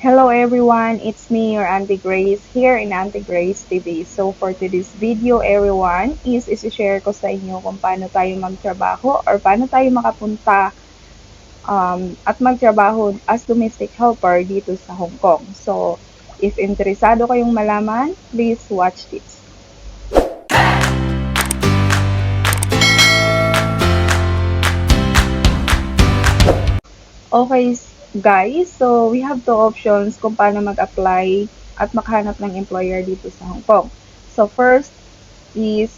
Hello everyone, it's me, your Auntie Grace, here in Auntie Grace TV. So for today's video everyone, is isi-share ko sa inyo kung paano tayo magtrabaho or paano tayo makapunta um, at magtrabaho as domestic helper dito sa Hong Kong. So if interesado kayong malaman, please watch this. Okay, guys. So, we have two options kung paano mag-apply at makahanap ng employer dito sa Hong Kong. So, first is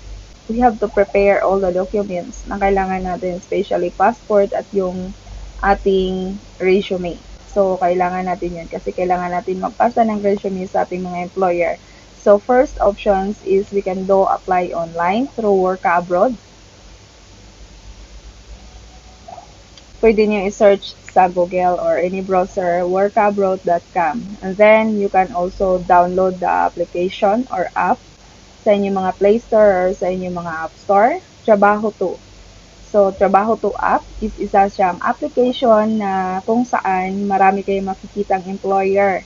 we have to prepare all the documents na kailangan natin, especially passport at yung ating resume. So, kailangan natin yan kasi kailangan natin magpasa ng resume sa ating mga employer. So, first options is we can do apply online through Worka Abroad. Pwede nyo i-search sa Google or any browser, workabroad.com. And then, you can also download the application or app sa inyong mga Play Store or sa inyong mga App Store. Trabaho 2. So, Trabaho 2 app is isa siyang application na kung saan marami kayong makikitang employer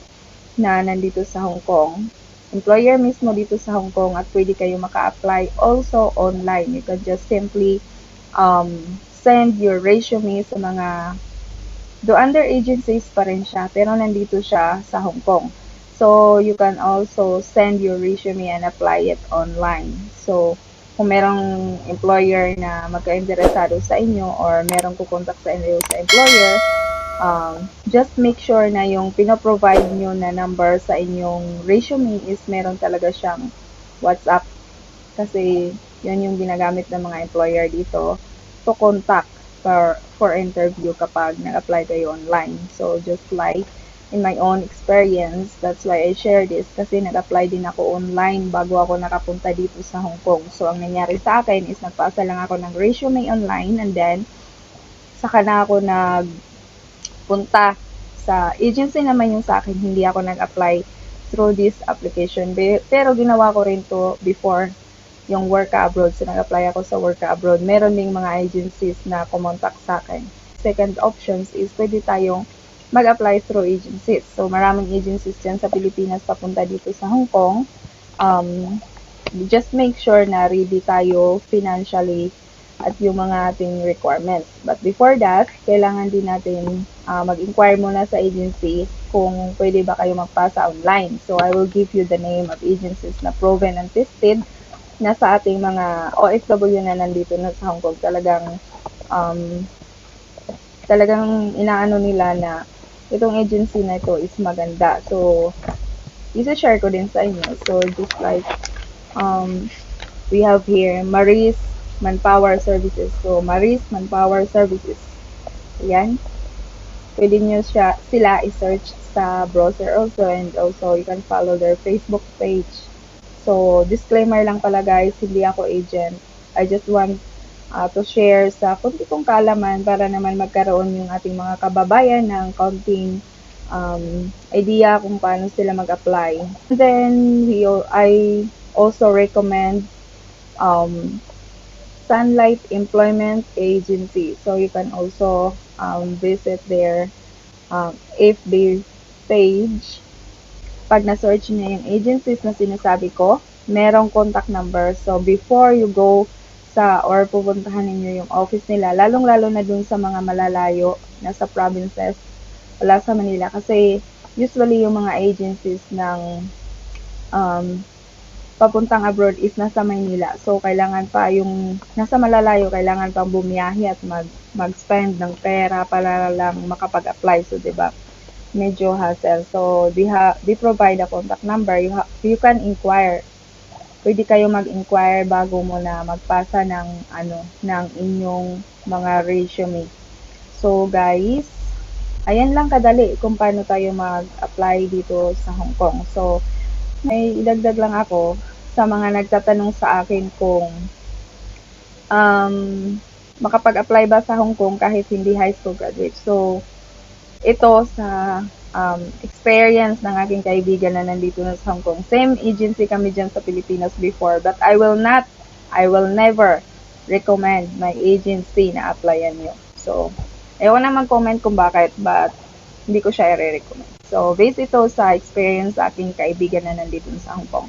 na nandito sa Hong Kong. Employer mismo dito sa Hong Kong at pwede kayo maka-apply also online. You can just simply um, send your resume sa mga do under agencies pa rin siya, pero nandito siya sa Hong Kong. So, you can also send your resume and apply it online. So, kung merong employer na magka-interesado sa inyo or merong kukontak sa inyo sa employer, um, just make sure na yung pinoprovide nyo na number sa inyong resume is meron talaga siyang WhatsApp. Kasi, yun yung ginagamit ng mga employer dito to contact for, for interview kapag nag-apply kayo online. So, just like in my own experience, that's why I share this kasi nag-apply din ako online bago ako nakapunta dito sa Hong Kong. So, ang nangyari sa akin is nagpasa lang ako ng resume online and then saka na ako nagpunta sa agency naman yung sa akin, hindi ako nag-apply through this application. Pero ginawa ko rin to before yung Worka Abroad. So, nag-apply ako sa Worka Abroad. Meron ding mga agencies na kumontak sa akin. Second options is pwede tayong mag-apply through agencies. So, maraming agencies dyan sa Pilipinas papunta dito sa Hong Kong. Um, just make sure na ready tayo financially at yung mga ating requirements. But before that, kailangan din natin uh, mag-inquire muna sa agency kung pwede ba kayo magpasa online. So, I will give you the name of agencies na proven and tested na sa ating mga OFW na nandito na sa Hong Kong talagang um, talagang inaano nila na itong agency na ito is maganda. So, isa-share ko din sa inyo. So, just like um, we have here Maris Manpower Services. So, Maris Manpower Services. Ayan. Pwede nyo siya, sila i-search sa browser also and also you can follow their Facebook page So, disclaimer lang pala guys, hindi ako agent. I just want uh, to share sa kunti kong kaalaman para naman magkaroon yung ating mga kababayan ng kaunting um, idea kung paano sila mag-apply. And then, we, I also recommend um, Sunlight Employment Agency. So, you can also um, visit their um, FB page pag na-search niya yung agencies na sinasabi ko, merong contact number. So, before you go sa or pupuntahan ninyo yung office nila, lalong-lalo na dun sa mga malalayo na sa provinces, wala sa Manila. Kasi, usually yung mga agencies ng um, papuntang abroad is nasa Maynila. So, kailangan pa yung nasa malalayo, kailangan pang bumiyahe at mag, mag-spend ng pera para lang makapag-apply. So, 'di ba medyo hassle. So, they, ha they provide a contact number. You, ha you can inquire. Pwede kayo mag-inquire bago mo na magpasa ng, ano, ng inyong mga resume. So, guys, ayan lang kadali kung paano tayo mag-apply dito sa Hong Kong. So, may idagdag lang ako sa mga nagtatanong sa akin kung um, makapag-apply ba sa Hong Kong kahit hindi high school graduate. So, ito sa um, experience ng aking kaibigan na nandito na sa Hong Kong. Same agency kami dyan sa Pilipinas before, but I will not, I will never recommend my agency na applyan nyo. So, ewan na mag-comment kung bakit, but hindi ko siya i-recommend. So, based ito sa experience sa aking kaibigan na nandito sa Hong Kong.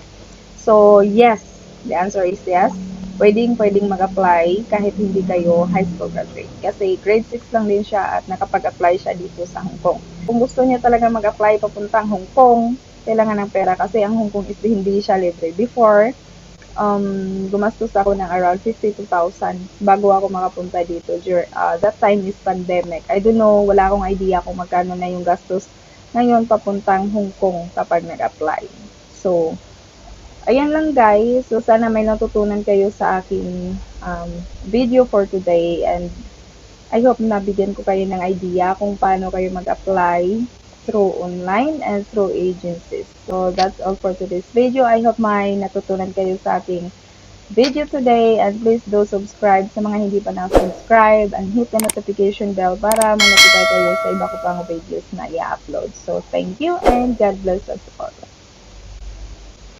So, yes. The answer is yes. Pwedeng, pwedeng mag-apply kahit hindi kayo high school graduate. Kasi grade 6 lang din siya at nakapag-apply siya dito sa Hong Kong. Kung gusto niya talaga mag-apply papuntang Hong Kong, kailangan ng pera kasi ang Hong Kong is hindi siya libre. Before, um, gumastos ako ng around 52,000 bago ako makapunta dito. Uh, that time is pandemic. I don't know, wala akong idea kung magkano na yung gastos ngayon papuntang Hong Kong kapag nag-apply. So, ayan lang guys. So, sana may natutunan kayo sa aking um, video for today and I hope nabigyan ko kayo ng idea kung paano kayo mag-apply through online and through agencies. So, that's all for today's video. I hope may natutunan kayo sa aking video today and please do subscribe sa mga hindi pa na-subscribe and hit the notification bell para ma-notify kayo sa iba ko pang videos na i-upload. So, thank you and God bless us all.